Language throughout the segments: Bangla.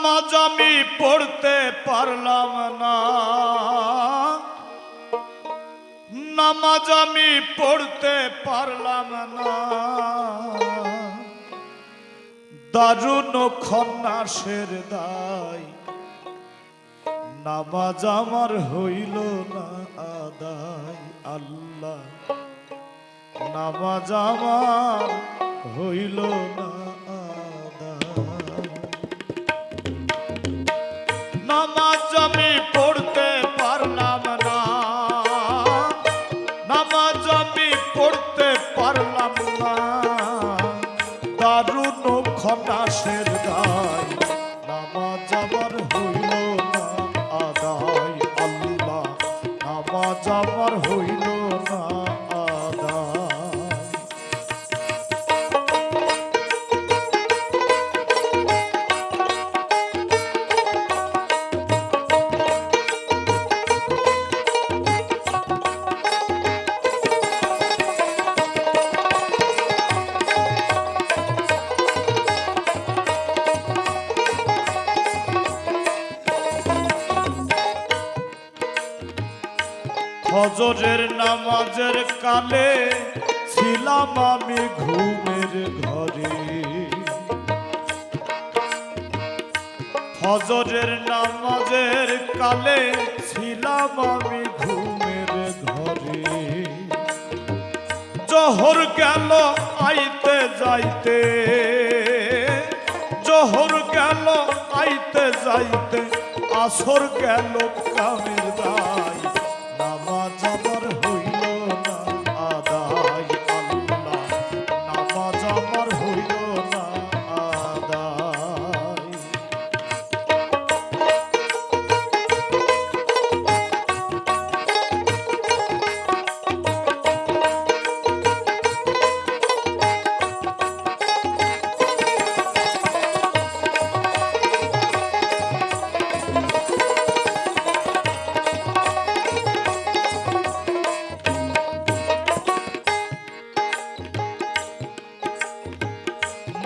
নামাজ আমি পড়তে পারলাম না। নামাজ আমি পড়তে পারলাম না। দারুণ খন্নাসের দায়। নামাজ আমার হইল না আদায়। আল্লাহ, নামাজ আমার হইল না পড়তে পারলাম না। দারুণ খটাসের গায়। ফজরের নামাজের কালে ছিলাম আমি ঘুমের ঘরে। ফজরের নামাজের কালে ছিলাম আমি ঘুমের ঘরে। জহর গেল আইতে যাইতে, জহর গেল আইতে যাইতে, আসর গেল কামের দায়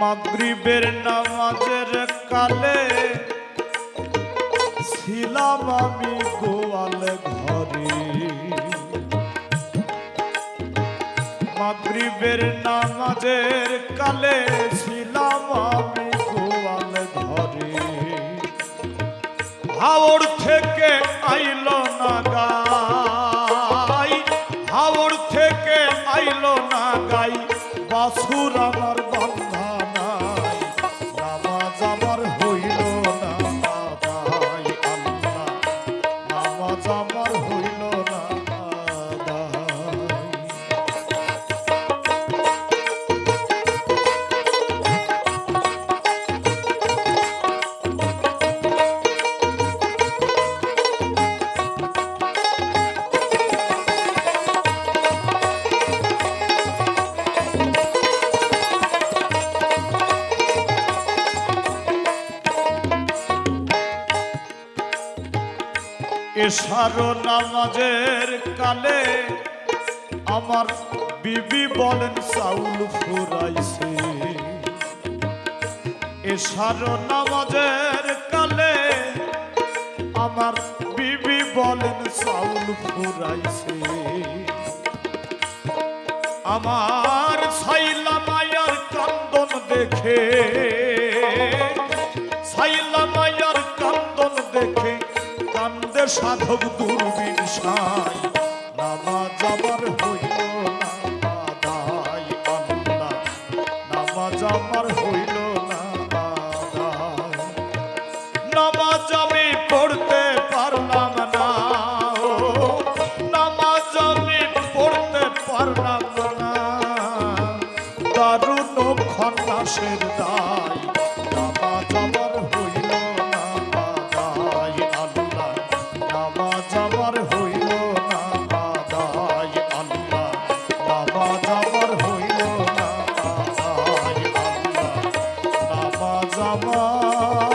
মাগরিবের নামাজের কালে ছিলাম আমি গোয়াল ঘরে। মাগরিবের নামাজের কালে ছিলাম আমি গোয়াল ঘরে। হাওড় থেকে আইল না গাই হাওড় থেকে আইল না গাই বাসুর আমার এসারো নামাজের কালে আমার বিবি বলেন চাউল ফুরাইছে। এসারো নামাজের কালে আমার বিবি বলেন চাউল ফুরাইছে। আমার সাইলা মায়ার কান্দন দেখে, সাইলা সাধক দূরবীন সাই নামাজ আমার হইল না আমার হইল না নামাজ পড়তে না দারুণ খন্নাসের দায়, নামাজ বাবা